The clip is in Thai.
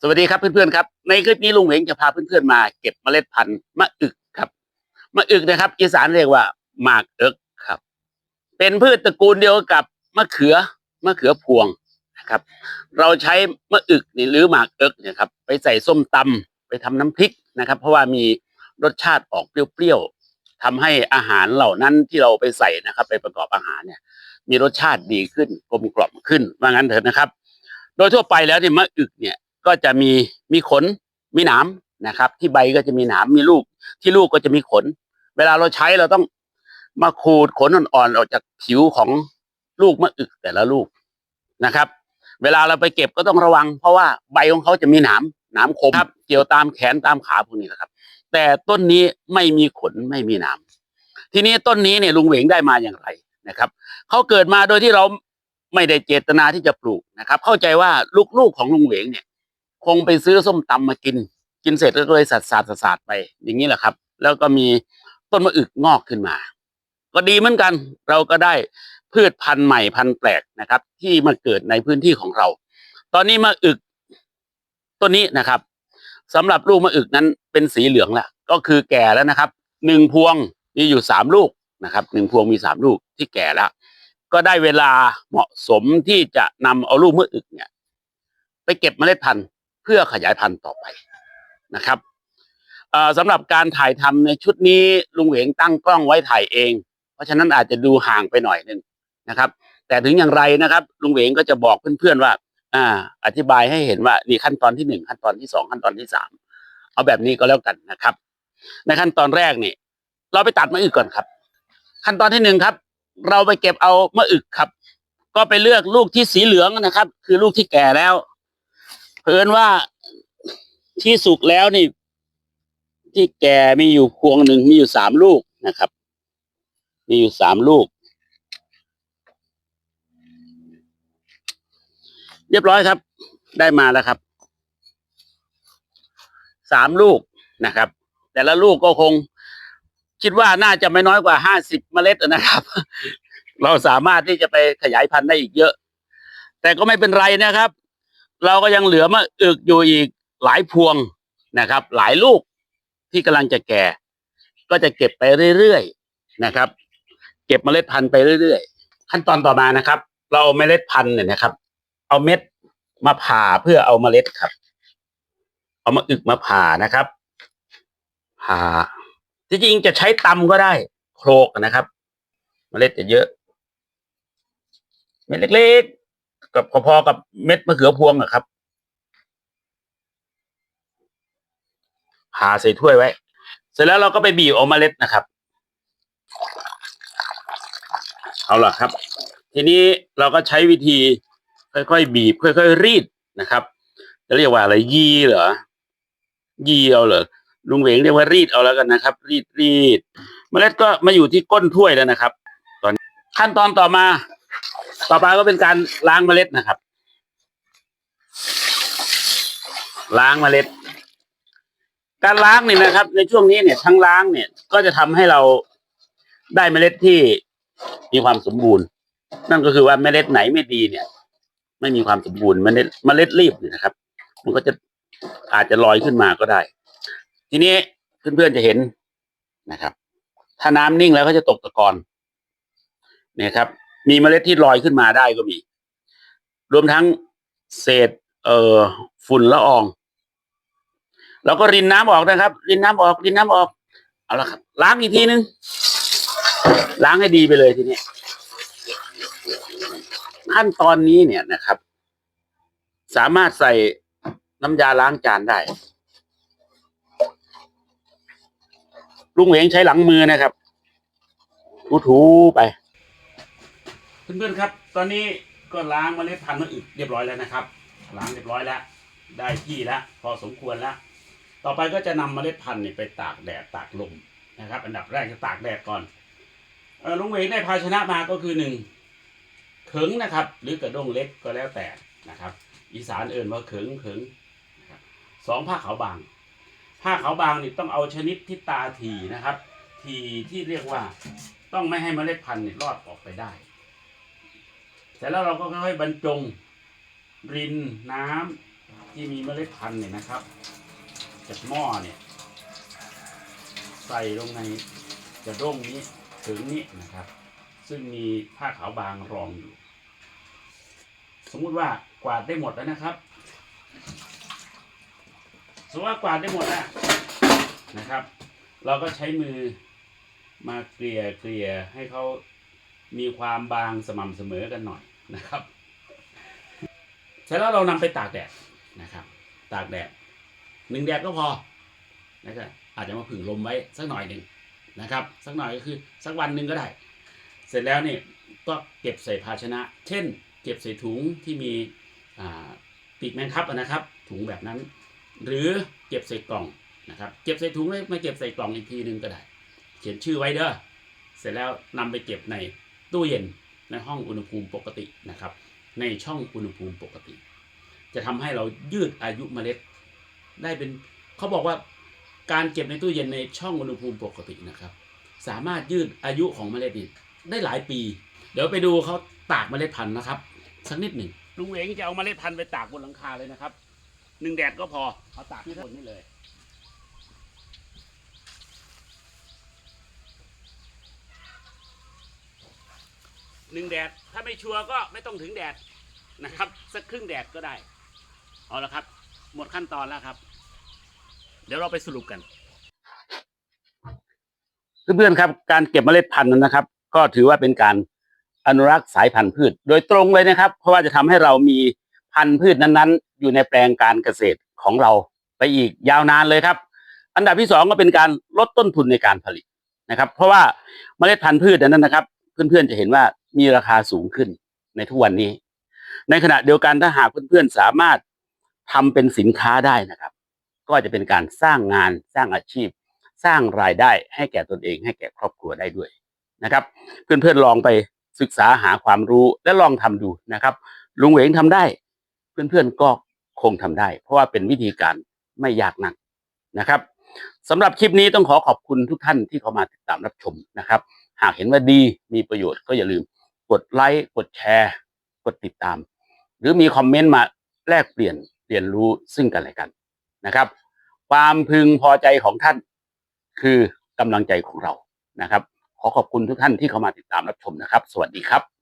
สวัสดีครับเพื่อนๆครับ ในคลิปนี้ลุงเหวงจะพาเพื่อนๆมา เก็บเมล็ดพันธุ์มะอึกครับมะอึกนะครับ อีสานเรียกว่าหมากเอิกครับ เป็นพืชตระกูลเดียวกับมะเขือมะเขือพวงนะครับ เราใช้มะอึกนี่หรือหมากเอิกเนี่ยครับไปใส่ส้มตำไปทำน้ำพริกนะครับ เพราะว่ามีรสชาติออกเปรี้ยวๆทำให้อาหารเหล่านั้นที่เราไปใส่นะครับ ไปประกอบอาหารเนี่ย มีรสชาติดีขึ้นกลมกล่อมขึ้นว่างั้นเถอะนะครับ โดยทั่วไปแล้วเนี่ยมะอึกเนี่ย ก็จะมีมีขนมีหนามนะครับ ที่ใบก็จะมีหนามมีลูก ที่ลูกก็จะมีขน เวลาเราใช้เราต้องมาขูดขนอ่อนๆออกจากผิวของลูกมะอึกแต่ละลูกนะครับ เวลาเราไปเก็บก็ต้องระวัง เพราะว่าใบของเขาจะมีหนามหนามคมครับ เกี่ยวตามแขนตามขาพวกนี้แหละครับ แต่ต้นนี้ไม่มีขนไม่มีหนามทีนี้ต้นนี้เนี่ยลุงเหวงได้มาอย่างไรนะครับเขาเกิดมาโดยที่เราไม่ได้เจตนาที่จะปลูกนะครับ เข้าใจว่าลูกๆของลุงเหวงเนี่ย คงไปซื้อส้มตำมากิน กินเสร็จก็เลยสัดสาดสาดไป อย่างนี้แหละครับ แล้วก็มีต้นมะอึกงอกขึ้นมา ก็ดีเหมือนกัน เราก็ได้พืชพันธุ์ใหม่พันธุ์แปลกนะครับ ที่มาเกิดในพื้นที่ของเรา ตอนนี้มะอึกต้นนี้นะครับสำหรับลูกมะอึกนั้นเป็นสีเหลืองแล้วก็คือแก่แล้วนะครับหนึ่งพวงมีอยู่สามลูกนะครับหนึ่งพวงมีสามลูกที่แก่แล้วก็ได้เวลาเหมาะสมที่จะนำเอาลูกมะอึกเนี่ย ไปเก็บเมล็ดพันธุ์ เพื่อขยายพันธุ์ต่อไปนะครับสำหรับการถ่ายทำในชุดนี้ลุงเหวงตั้งกล้องไว้ถ่ายเอง เพราะฉะนั้นอาจจะดูห่างไปหน่อยนึงนะครับ แต่ถึงอย่างไรนะครับ ลุงเหวงก็จะบอกเพื่อนๆว่า อ่า อธิบายให้เห็นว่านี่ขั้นตอนที่หนึ่งขั้นตอนที่สองขั้นตอนที่สามเอาแบบนี้ก็แล้วกันนะครับ ในขั้นตอนแรกนี่ เราไปตัดมะอึกก่อนครับ ขั้นตอนที่หนึ่งครับ เราไปเก็บเอามะอึกครับ ก็ไปเลือกลูกที่สีเหลืองนะครับ คือลูกที่แก่แล้ว เพิ่นว่าที่สุกแล้วนี่ ที่แก่มีอยู่พวงหนึ่งมีอยู่สามลูกนะครับ มีอยู่สามลูก เรียบร้อยครับ ได้มาแล้วครับสามลูกนะครับ แต่ละลูกก็คง คิดว่าน่าจะไม่น้อยกว่าห้าสิบเมล็ดนะครับ เราสามารถที่จะไปขยายพันธุ์ได้อีกเยอะ แต่ก็ไม่เป็นไรนะครับ เราก็ยังเหลือมะอึกอยู่อีกหลายพวงนะครับ หลายลูกที่กำลังจะแก่ ก็จะเก็บไปเรื่อยๆนะครับ เก็บเมล็ดพันธุ์ไปเรื่อยๆ ขั้นตอนต่อมานะครับ เราเอาเมล็ดพันธุ์เนี่ยนะครับ เอาเม็ดมาผ่าเพื่อเอาเมล็ดครับ เอามาอึกมาผ่านะครับผ่าที่จริงจะใช้ตำก็ได้โครกนะครับ เมล็ดจะเยอะ เม็ดเล็ก กับพอๆกับเม็ดมะเขือพวงอะครับผ่าใส่ถ้วยไว้ เสร็จแล้วเราก็ไปบีบเอาเมล็ดนะครับ เอาล่ะครับ ทีนี้เราก็ใช้วิธีค่อยๆบีบ ค่อยๆรีดนะครับจะเรียกว่าอะไรยีเหรอยีเอาเหรอลุงเหวงเรียกว่ารีดเอาแล้วกันนะครับ รีดรีด เมล็ดก็มาอยู่ที่ก้นถ้วยแล้วนะครับ ตอนขั้นตอนต่อมา ต่อไปก็เป็นการล้างเมล็ดนะครับ ล้างเมล็ด การล้างเนี่ยนะครับ ในช่วงนี้เนี่ยทั้งล้างเนี่ย ก็จะทำให้เราได้เมล็ดที่มีความสมบูรณ์ นั่นก็คือว่าเมล็ดไหนไม่ดีเนี่ย ไม่มีความสมบูรณ์เมล็ดเมล็ดรีบเนี่ยนะครับ มันก็จะอาจจะลอยขึ้นมาก็ได้ ทีนี้เพื่อนๆจะเห็นนะครับ ถ้าน้ำนิ่งแล้วก็จะตกตะกอนเนี่ยครับ มีเมล็ดที่ลอยขึ้นมาได้ก็มี รวมทั้งเศษ เอ่อฝุ่นละออง แล้วก็รินน้ำออกนะครับ รินน้ำออกรินน้ำออกเอาละครับล้างอีกทีนึงล้างให้ดีไปเลยทีนี้ขั้นตอนนี้เนี่ยนะครับ สามารถใส่น้ำยาล้างจานได้ลุงเหวงใช้หลังมือนะครับ ถูๆไป เพื่อนๆครับ ตอนนี้ก็ล้างเมล็ดพันธุ์มะอึกเรียบร้อยแล้วนะครับ ล้างเรียบร้อยแล้ว ได้ที่แล้วพอสมควรแล้ว ต่อไปก็จะนำเมล็ดพันธุ์เนี่ยไปตากแดดตากลมนะครับ อันดับแรกจะตากแดดก่อนลุงเวงได้ภาชนะมาก็คือหนึ่งเขิงนะครับ หรือกระด้งเล็กก็แล้วแต่นะครับ อีสานเอ่นว่าเขิงเขิงสองผ้าขาวบาง ผ้าขาวบางนี่ต้องเอาชนิดที่ตาทีนะครับทีที่เรียกว่าต้องไม่ให้เมล็ดพันธุ์เนี่ยรอดออกไปได้ เสร็จแล้วเราก็ค่อยๆบรรจงรินน้ำที่มีเมล็ดพันธุ์เนี่ยนะครับจากหม้อเนี่ยใส่ลงในกระด้งนี้ถึงนี้นะครับ ซึ่งมีผ้าขาวบางรองอยู่ สมมุติว่ากวาดได้หมดแล้วนะครับ สมมติว่ากวาดได้หมดแล้วนะครับ เราก็ใช้มือมาเกลี่ยเกลี่ยให้เขา มีความบางสม่ำเสมอกันหน่อยนะครับเสร็จแล้วเรานำไปตากแดดนะครับ ตากแดดหนึ่งแดดก็พอนะครับอาจจะมาผึ่งลมไว้สักหน่อยหนึ่งนะครับ สักหน่อยก็คือสักวันหนึ่งก็ได้ เสร็จแล้วเนี่ยก็เก็บใส่ภาชนะ เช่น เก็บใส่ถุงที่มีปีกแมงคับนะครับ ถุงแบบนั้น หรือเก็บใส่กล่องนะครับ เก็บใส่ถุงแล้วม่เก็บใส่กล่องอีกทีหนึ่งก็ได้ เขียนชื่อไว้เด้อเสร็จแล้วนำไปเก็บใน ตู้เย็นในห้องอุณหภูมิปกตินะครับ ในช่องอุณหภูมิปกติ จะทำให้เรายืดอายุเมล็ด ได้เป็นเขาบอกว่าการเก็บในตู้เย็นในช่องอุณหภูมิปกตินะครับ สามารถยืดอายุของเมล็ดนี่ได้หลายปี เดี๋ยวไปดูเขาตากเมล็ดพันธุ์นะครับสักนิดหนึ่งลุงเองจะเอาเมล็ดพันธุ์ไปตากบนหลังคาเลยนะครับหนึ่งแดดก็พอเอาตากที่บนนี่เลย หนึ่งแดด ถ้าไม่ชัวร์ก็ไม่ต้องถึงแดดนะครับ สักครึ่งแดดก็ได้ เอาละครับ หมดขั้นตอนแล้วครับ เดี๋ยวเราไปสรุปกัน เพื่อนๆครับ การเก็บเมล็ดพันธุ์นั้นนะครับ ก็ถือว่าเป็นการอนุรักษ์สายพันธุ์พืช โดยตรงเลยนะครับ เพราะว่าจะทำให้เรามีพันธุ์พืชนั้นๆ อยู่ในแปลงการเกษตรของเราไปอีกยาวนานเลยครับ อันดับที่สองก็เป็นการลดต้นทุนในการผลิตนะครับ เพราะว่าเมล็ดพันธุ์พืชนั้นนะครับ เพื่อนๆจะเห็นว่า มีราคาสูงขึ้นในทุกวันนี้ ในขณะเดียวกันถ้าหากเพื่อนๆสามารถทำเป็นสินค้าได้นะครับ ก็จะเป็นการสร้างงานสร้างอาชีพ สร้างรายได้ให้แก่ตนเอง ให้แก่ครอบครัวได้ด้วยนะครับ เพื่อนๆลองไปศึกษาหาความรู้และลองทำดูนะครับ ลุงเหวงทำได้ เพื่อนๆก็คงทำได้ เพราะว่าเป็นวิธีการไม่ยากนักนะครับสำหรับคลิปนี้ต้องขอขอบคุณทุกท่านที่เข้ามาติดตามรับชมนะครับ หากเห็นว่าดีมีประโยชน์ก็อย่าลืม กดไลค์กดแชร์ กดติดตาม หรือมีคอมเมนต์มาแลกเปลี่ยนเรียนรู้ซึ่งกันและกันนะครับ ความพึงพอใจของท่านคือกำลังใจของเรานะครับ ขอขอบคุณทุกท่านที่เข้ามาติดตามรับชมนะครับ สวัสดีครับ